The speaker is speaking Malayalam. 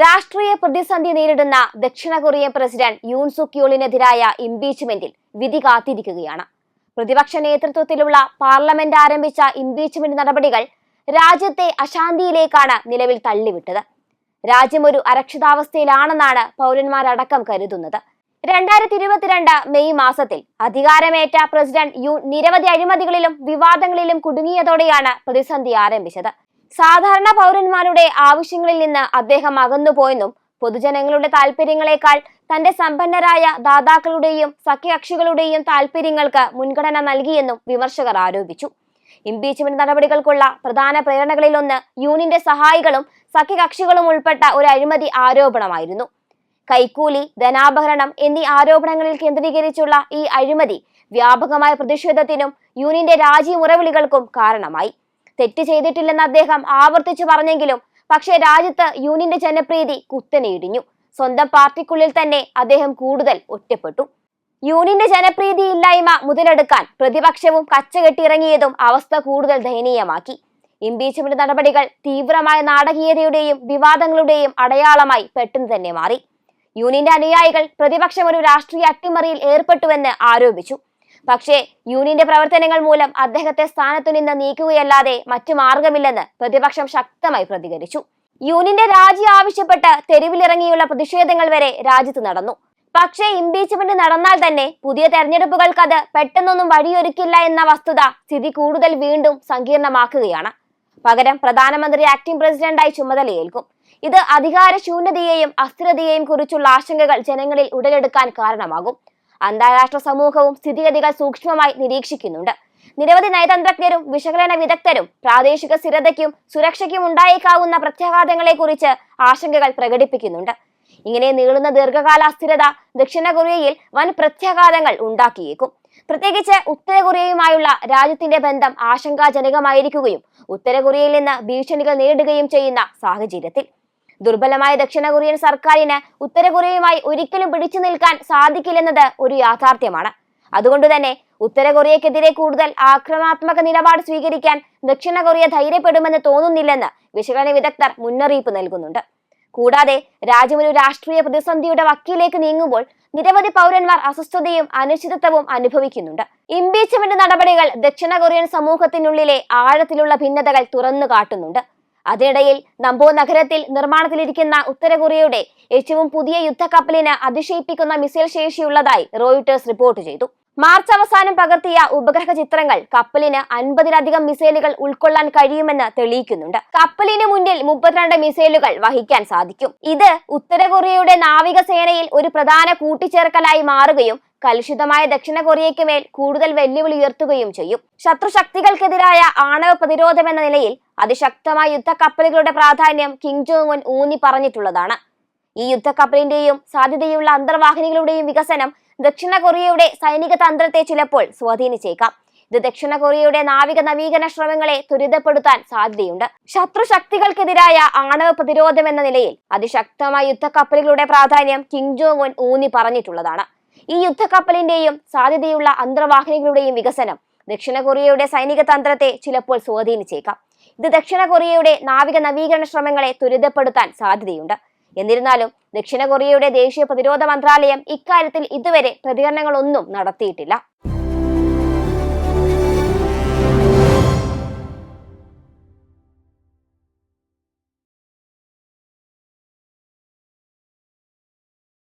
രാഷ്ട്രീയ പ്രതിസന്ധി നേരിടുന്ന ദക്ഷിണ കൊറിയൻ പ്രസിഡന്റ് യൂൺ സുക്യോളിനെതിരായ ഇംപീച്ച്മെന്റിൽ വിധി കാത്തിരിക്കുകയാണ്. പ്രതിപക്ഷ നേതൃത്വത്തിലുള്ള പാർലമെന്റ് ആരംഭിച്ച ഇംപീച്ച്മെന്റ് നടപടികൾ രാജ്യത്തെ അശാന്തിയിലേക്കാണ് നിലവിൽ തള്ളിവിട്ടത്. രാജ്യം ഒരു അരക്ഷിതാവസ്ഥയിലാണെന്നാണ് പൗരന്മാരടക്കം കരുതുന്നത്. രണ്ടായിരത്തി ഇരുപത്തിരണ്ട് മെയ് മാസത്തിൽ അധികാരമേറ്റ പ്രസിഡന്റ് യു നിരവധി അഴിമതികളിലും വിവാദങ്ങളിലും കുടുങ്ങിയതോടെയാണ് പ്രതിസന്ധി ആരംഭിച്ചത്. സാധാരണ പൗരന്മാരുടെ ആവശ്യങ്ങളിൽ നിന്ന് അദ്ദേഹം അകന്നുപോയെന്നും പൊതുജനങ്ങളുടെ താല്പര്യങ്ങളെക്കാൾ തന്റെ സമ്പന്നരായ ദാതാക്കളുടെയും സഖ്യകക്ഷികളുടെയും താല്പര്യങ്ങൾക്ക് മുൻഗണന നൽകിയെന്നും വിമർശകർ ആരോപിച്ചു. ഇംപീച്ച്മെന്റ് നടപടികൾക്കുള്ള പ്രധാന പ്രേരണകളിലൊന്ന് യൂണിന്റെ സഹായികളും സഖ്യകക്ഷികളും ഉൾപ്പെട്ട ഒരു അഴിമതി ആരോപണമായിരുന്നു. കൈക്കൂലി ധനാപഹരണം എന്നീ ആരോപണങ്ങളിൽ കേന്ദ്രീകരിച്ചുള്ള ഈ അഴിമതി വ്യാപകമായ പ്രതിഷേധത്തിനും യൂണിയന്റെ രാജ്യമുറവിളികൾക്കും കാരണമായി. തെറ്റ് ചെയ്തിട്ടില്ലെന്ന് അദ്ദേഹം ആവർത്തിച്ചു പറഞ്ഞെങ്കിലും പക്ഷേ രാജ്യത്ത് യൂണിയന്റെ ജനപ്രീതി കുത്തനെ ഇടിഞ്ഞു. സ്വന്തം പാർട്ടിക്കുള്ളിൽ തന്നെ അദ്ദേഹം കൂടുതൽ ഒറ്റപ്പെട്ടു. യൂണിയന്റെ ജനപ്രീതി ഇല്ലായ്മ മുതലെടുക്കാൻ പ്രതിപക്ഷവും കച്ചകെട്ടിറങ്ങിയതും അവസ്ഥ കൂടുതൽ ദയനീയമാക്കി. ഇംപീച്ച്മെന്റ് നടപടികൾ തീവ്രമായ നാടകീയതയുടെയും വിവാദങ്ങളുടെയും അടയാളമായി പെട്ടെന്ന് തന്നെ മാറി. യൂണിയന്റെ അനുയായികൾ പ്രതിപക്ഷം ഒരു രാഷ്ട്രീയ അട്ടിമറിയിൽ ഏർപ്പെട്ടുവെന്ന് ആരോപിച്ചു. പക്ഷേ യൂണിയന്റെ പ്രവർത്തനങ്ങൾ മൂലം അദ്ദേഹത്തെ സ്ഥാനത്തു നിന്ന് നീക്കുകയല്ലാതെ മറ്റു മാർഗമില്ലെന്ന് പ്രതിപക്ഷം ശക്തമായി പ്രതികരിച്ചു. യൂണിയന്റെ രാജി ആവശ്യപ്പെട്ട് തെരുവിലിറങ്ങിയുള്ള പ്രതിഷേധങ്ങൾ വരെ രാജ്യത്ത് നടന്നു. പക്ഷേ ഇംപീച്ച്മെന്റ് നടന്നാൽ തന്നെ പുതിയ തെരഞ്ഞെടുപ്പുകൾക്ക് അത് പെട്ടെന്നൊന്നും വഴിയൊരുക്കില്ല എന്ന വസ്തുത സ്ഥിതി കൂടുതൽ വീണ്ടും സങ്കീർണമാക്കുകയാണ്. പകരം പ്രധാനമന്ത്രി ആക്ടിംഗ് പ്രസിഡന്റായി ചുമതലയേൽക്കും. ഇത് അധികാര ശൂന്യതയെയും അസ്ഥിരതയെയും കുറിച്ചുള്ള ആശങ്കകൾ ജനങ്ങളിൽ ഉടലെടുക്കാൻ കാരണമാകും. അന്താരാഷ്ട്ര സമൂഹവും സ്ഥിതിഗതികൾ സൂക്ഷ്മമായി നിരീക്ഷിക്കുന്നുണ്ട്. നിരവധി നയതന്ത്രജ്ഞരും വിശകലന വിദഗ്ധരും പ്രാദേശിക സ്ഥിരതയ്ക്കും സുരക്ഷയ്ക്കും ഉണ്ടായേക്കാവുന്ന പ്രത്യാഘാതങ്ങളെക്കുറിച്ച് ആശങ്കകൾ പ്രകടിപ്പിക്കുന്നുണ്ട്. ഇങ്ങനെ നീളുന്ന ദീർഘകാല അസ്ഥിരത ദക്ഷിണ കൊറിയയിൽ വൻ പ്രത്യാഘാതങ്ങൾ ഉണ്ടാക്കിയേക്കും. പ്രത്യേകിച്ച് ഉത്തര കൊറിയയുമായുള്ള രാജ്യത്തിന്റെ ബന്ധം ആശങ്കാജനകമായിരിക്കുകയും ഉത്തര കൊറിയയിൽ നിന്ന് ഭീഷണികൾ നേരിടുകയും ചെയ്യുന്ന സാഹചര്യത്തിൽ. ദുർബലമായ ദക്ഷിണ കൊറിയൻ സർക്കാരിന് ഉത്തര കൊറിയയുമായി ഒരിക്കലും പിടിച്ചു നിൽക്കാൻ സാധിക്കില്ലെന്നത് ഒരു യാഥാർത്ഥ്യമാണ്. അതുകൊണ്ട് തന്നെ ഉത്തര കൊറിയക്കെതിരെ കൂടുതൽ ആക്രമണാത്മക നിലപാട് സ്വീകരിക്കാൻ ദക്ഷിണ കൊറിയ ധൈര്യപ്പെടുമെന്ന് തോന്നുന്നില്ലെന്ന് വിശകലന വിദഗ്ധർ മുന്നറിയിപ്പ് നൽകുന്നുണ്ട്. കൂടാതെ രാജ്യം ഒരു രാഷ്ട്രീയ പ്രതിസന്ധിയുടെ വക്കിലേക്ക് നീങ്ങുമ്പോൾ നിരവധി പൗരന്മാർ അസ്വസ്ഥതയും അനിശ്ചിതത്വവും അനുഭവിക്കുന്നുണ്ട്. ഇംപീച്ച്മെന്റ് നടപടികൾ ദക്ഷിണ കൊറിയൻ സമൂഹത്തിനുള്ളിലെ ആഴത്തിലുള്ള ഭിന്നതകൾ തുറന്നു കാട്ടുന്നുണ്ട് അതിനിടയിൽ നമ്പോ നഗരത്തിൽ നിർമ്മാണത്തിലിരിക്കുന്ന ഉത്തര കൊറിയയുടെ ഏറ്റവും പുതിയ യുദ്ധക്കപ്പലിന് അതിശയിപ്പിക്കുന്ന മിസൈൽ ശേഷിയുള്ളതായി റോയിട്ടേഴ്സ് റിപ്പോർട്ട് ചെയ്തു. മാർച്ച് അവസാനം പകർത്തിയ ഉപഗ്രഹ ചിത്രങ്ങൾ കപ്പലിന് അൻപതിലധികം മിസൈലുകൾ ഉൾക്കൊള്ളാൻ കഴിയുമെന്ന് തെളിയിക്കുന്നുണ്ട്. കപ്പലിന് മുന്നിൽ മുപ്പത്തിരണ്ട് മിസൈലുകൾ വഹിക്കാൻ സാധിക്കും. ഇത് ഉത്തര കൊറിയയുടെ നാവികസേനയിൽ ഒരു പ്രധാന കൂട്ടിച്ചേർക്കലായി മാറുകയും കലുഷിതമായ ദക്ഷിണ കൊറിയയ്ക്ക് മേൽ കൂടുതൽ വെല്ലുവിളി ഉയർത്തുകയും ചെയ്യും. ശത്രുശക്തികൾക്കെതിരായ ആണവ പ്രതിരോധം എന്ന നിലയിൽ അതിശക്തമായ യുദ്ധക്കപ്പലുകളുടെ പ്രാധാന്യം കിങ് ജോങ് ഊന്നി പറഞ്ഞിട്ടുള്ളതാണ്. ഈ യുദ്ധക്കപ്പലിന്റെയും സാധ്യതയുള്ള അന്തർവാഹിനികളുടെയും വികസനം ദക്ഷിണ കൊറിയയുടെ സൈനിക തന്ത്രത്തെ ചിലപ്പോൾ സ്വാധീനിച്ചേക്കാം. ഇത് ദക്ഷിണ കൊറിയയുടെ നാവിക നവീകരണ ശ്രമങ്ങളെ ത്വരിതപ്പെടുത്താൻ സാധ്യതയുണ്ട്. ശത്രുശക്തികൾക്കെതിരായ ആണവ പ്രതിരോധം എന്ന നിലയിൽ അതിശക്തമായ യുദ്ധക്കപ്പലുകളുടെ പ്രാധാന്യം കിങ് ജോങ് ഊന്നി പറഞ്ഞിട്ടുള്ളതാണ്. ഈ യുദ്ധക്കപ്പലിന്റെയും സാധ്യതയുള്ള അന്തർവാഹിനികളുടെയും വികസനം ദക്ഷിണ കൊറിയയുടെ സൈനിക തന്ത്രത്തെ ചിലപ്പോൾ സ്വാധീനിച്ചേക്കാം. ഇത് ദക്ഷിണ കൊറിയയുടെ നാവിക നവീകരണ ശ്രമങ്ങളെ ത്വരിതപ്പെടുത്താൻ സാധ്യതയുണ്ട്. എന്നിരുന്നാലും ദക്ഷിണ കൊറിയയുടെ ദേശീയ പ്രതിരോധ മന്ത്രാലയം ഇക്കാര്യത്തിൽ ഇതുവരെ പ്രതികരണങ്ങളൊന്നും നടത്തിയിട്ടില്ല.